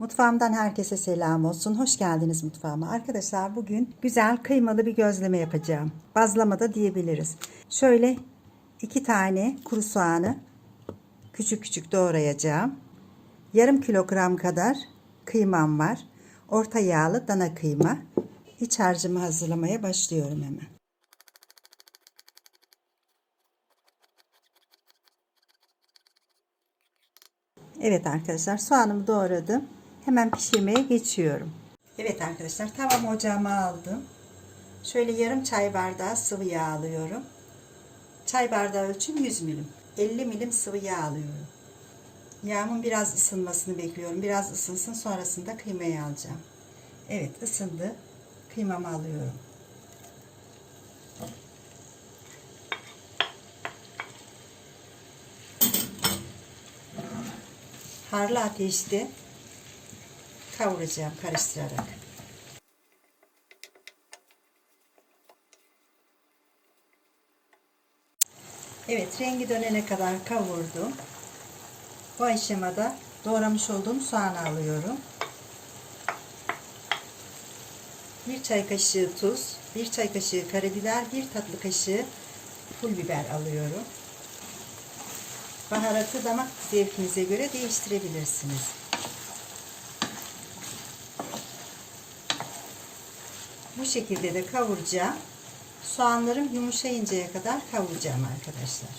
Mutfağımdan herkese selam olsun. Hoş geldiniz mutfağıma. Arkadaşlar bugün güzel kıymalı bir gözleme yapacağım. Bazlama da diyebiliriz. Şöyle iki tane kuru soğanı küçük küçük doğrayacağım. Yarım kilogram kadar kıymam var. Orta yağlı dana kıyma. İç harcımı hazırlamaya başlıyorum hemen. Evet arkadaşlar soğanımı doğradım. Hemen pişirmeye geçiyorum. Evet arkadaşlar tavamı ocağıma aldım. Şöyle yarım çay bardağı sıvı yağ alıyorum. Çay bardağı ölçüm 100 milim. 50 milim sıvı yağ alıyorum. Yağımın biraz ısınmasını bekliyorum. Biraz ısınsın sonrasında kıymayı alacağım. Evet ısındı. Kıymamı alıyorum. Harlı ateşte kavuracağım karıştırarak. Evet rengi dönene kadar kavurdum. Bu aşamada doğramış olduğum soğanı alıyorum. Bir çay kaşığı tuz, bir çay kaşığı karabiber, bir tatlı kaşığı pul biber alıyorum. Baharatı damak zevkinize göre değiştirebilirsiniz. Bu şekilde de kavuracağım. Soğanlarım yumuşayıncaya kadar kavuracağım arkadaşlar.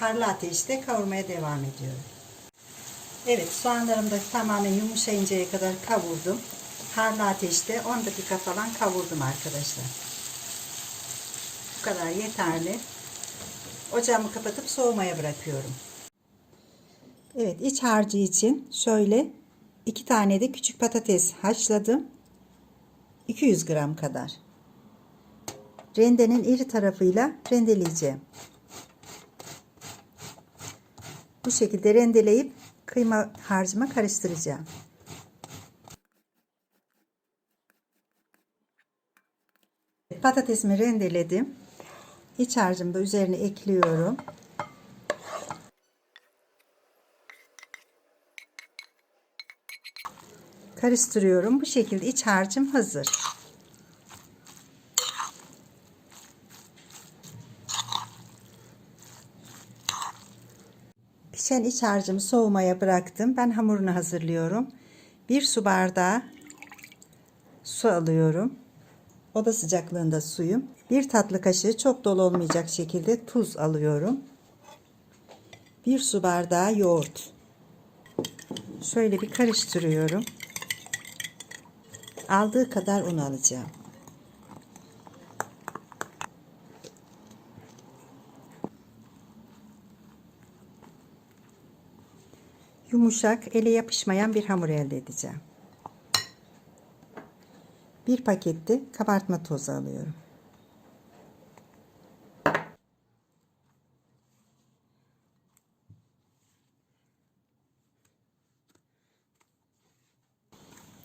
Harlı ateşte kavurmaya devam ediyorum. Evet soğanlarım da tamamen yumuşayıncaya kadar kavurdum. Harlı ateşte 10 dakika falan kavurdum arkadaşlar. Bu kadar yeterli. Ocağımı kapatıp soğumaya bırakıyorum. Evet iç harcı için şöyle iki tane de küçük patates haşladım. 200 gram kadar. Rendenin iri tarafıyla rendeleyeceğim. Bu şekilde rendeleyip kıyma harcıma karıştıracağım. Patatesimi rendeledim. İç harcımı da üzerine ekliyorum. Karıştırıyorum. Bu şekilde iç harcım hazır. Pişen iç harcımı soğumaya bıraktım. Ben hamurunu hazırlıyorum. Bir su bardağı su alıyorum. Oda sıcaklığında suyum. Bir tatlı kaşığı çok dolu olmayacak şekilde tuz alıyorum. Bir su bardağı yoğurt. Şöyle bir karıştırıyorum. Aldığı kadar un alacağım. Yumuşak, ele yapışmayan bir hamur elde edeceğim. Bir pakette kabartma tozu alıyorum.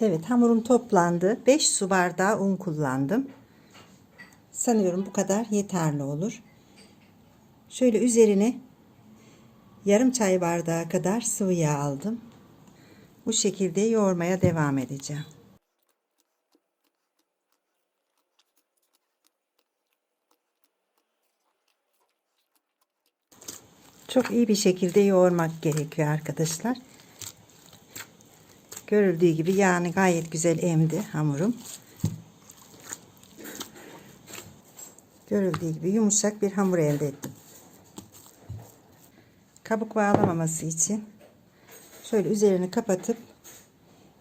Evet hamurum toplandı. 5 su bardağı un kullandım. Sanıyorum bu kadar yeterli olur. Şöyle üzerine yarım çay bardağı kadar sıvı yağ aldım. Bu şekilde yoğurmaya devam edeceğim. Çok iyi bir şekilde yoğurmak gerekiyor arkadaşlar. Görüldüğü gibi yağını gayet güzel emdi hamurum. Görüldüğü gibi yumuşak bir hamur elde ettim. Kabuk bağlamaması için şöyle üzerini kapatıp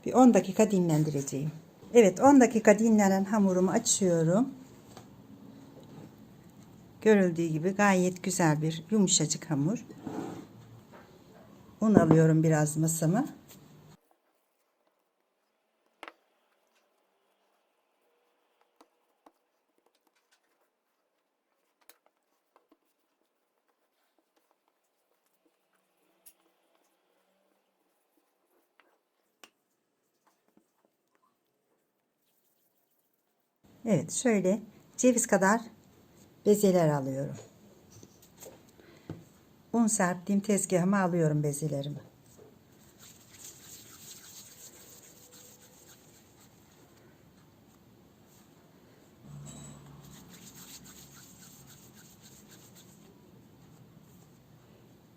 bir 10 dakika dinlendireceğim. Evet 10 dakika dinlenen hamurumu açıyorum. Görüldüğü gibi gayet güzel bir yumuşacık hamur. Un alıyorum biraz masama. Evet şöyle ceviz kadar bezeler alıyorum. Un serptiğim tezgahıma alıyorum bezelerimi.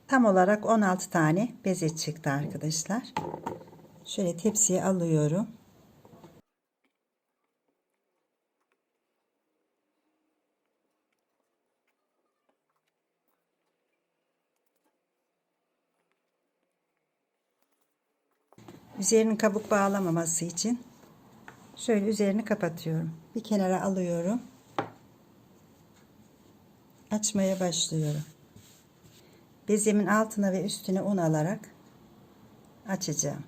Tam olarak 16 tane beze çıktı arkadaşlar. Şöyle tepsiye alıyorum. Üzerini kabuk bağlamaması için şöyle üzerini kapatıyorum. Bir kenara alıyorum. Açmaya başlıyorum. Bezemin altına ve üstüne un alarak açacağım.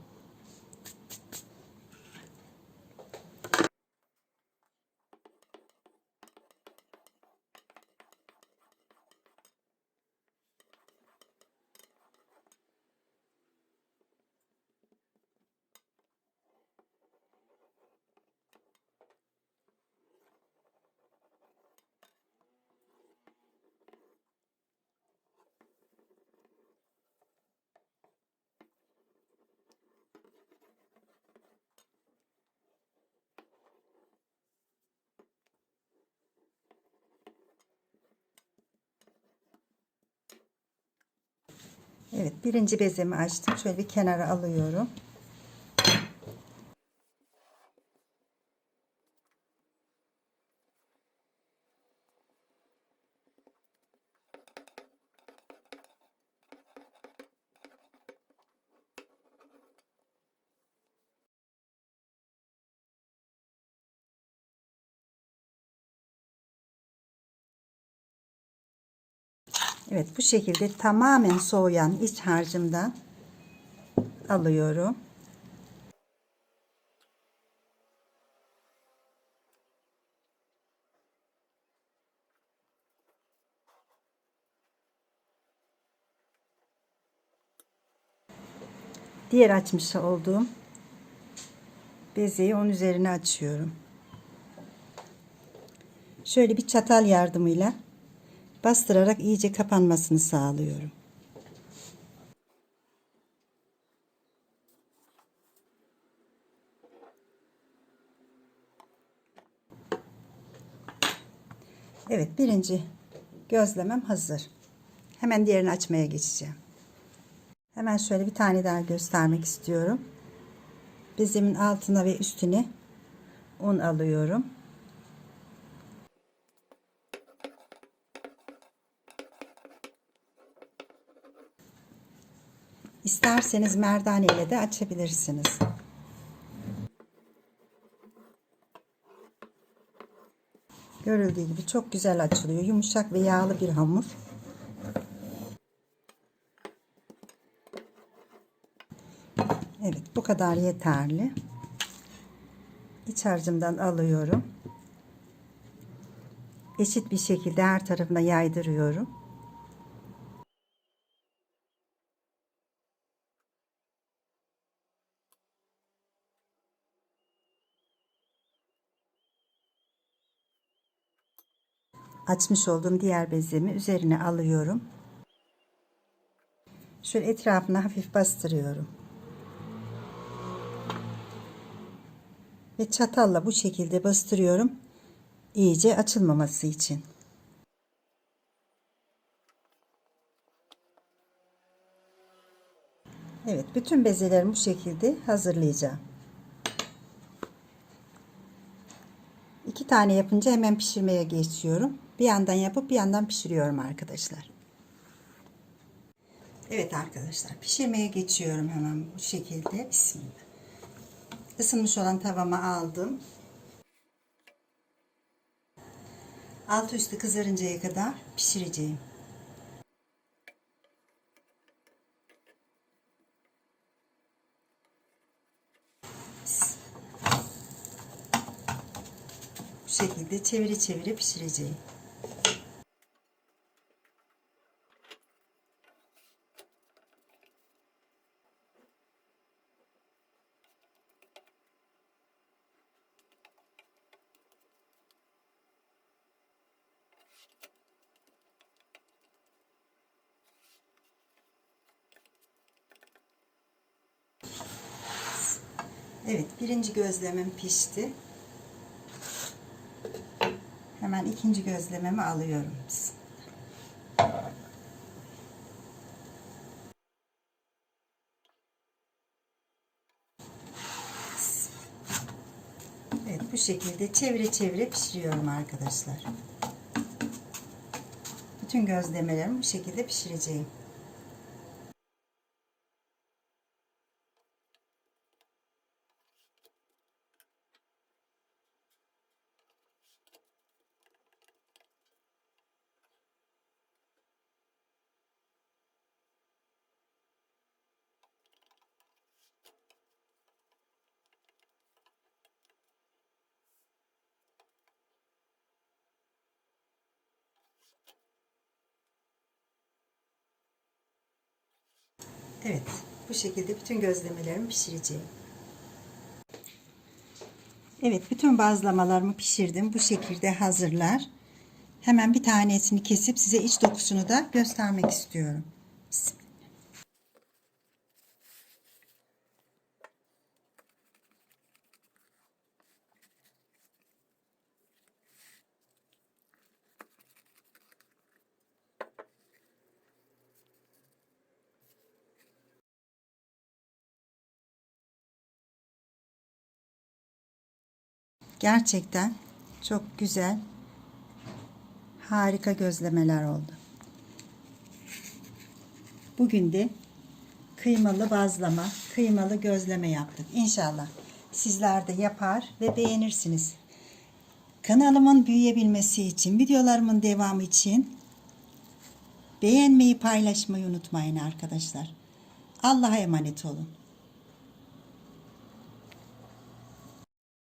Evet birinci bezemi açtım. Şöyle bir kenara alıyorum. Evet bu şekilde tamamen soğuyan iç harcımdan alıyorum. Diğer açmış olduğum bezeyi onun üzerine açıyorum. Şöyle bir çatal yardımıyla bastırarak iyice kapanmasını sağlıyorum. Evet birinci gözlemem hazır. Hemen diğerini açmaya geçeceğim. Hemen şöyle bir tane daha göstermek istiyorum. Bezimin altına ve üstüne un alıyorum. İsterseniz merdane ile de açabilirsiniz. Görüldüğü gibi çok güzel açılıyor. Yumuşak ve yağlı bir hamur. Evet bu kadar yeterli. İç harcımdan alıyorum. Eşit bir şekilde her tarafına yaydırıyorum. Açmış olduğum diğer bezemi üzerine alıyorum. Şöyle etrafına hafif bastırıyorum. Ve çatalla bu şekilde bastırıyorum. iyice açılmaması için. Evet, bütün bezelerimi bu şekilde hazırlayacağım. İki tane yapınca hemen pişirmeye geçiyorum. Bir yandan yapıp bir yandan pişiriyorum arkadaşlar. Evet arkadaşlar pişirmeye geçiyorum hemen bu şekilde. Bismillah. Isınmış olan tavama aldım. Altı üstü kızarıncaya kadar pişireceğim. Bu şekilde çevire çevire pişireceğim. Evet birinci gözlemim pişti. Hemen ikinci gözlemimi alıyorum. Evet bu şekilde çevire çevire pişiriyorum arkadaşlar. Bütün gözlemelerim bu şekilde pişireceğim. Evet, bu şekilde bütün gözlemelerimi pişireceğim. Evet, bütün bazlamalarımı pişirdim. Bu şekilde hazırlar. Hemen bir tanesini kesip size iç dokusunu da göstermek istiyorum. Bismillah. Gerçekten çok güzel, harika gözlemeler oldu. Bugün de kıymalı bazlama, kıymalı gözleme yaptık. İnşallah sizler de yapar ve beğenirsiniz. Kanalımın büyüyebilmesi için, videolarımın devamı için beğenmeyi, paylaşmayı unutmayın arkadaşlar. Allah'a emanet olun.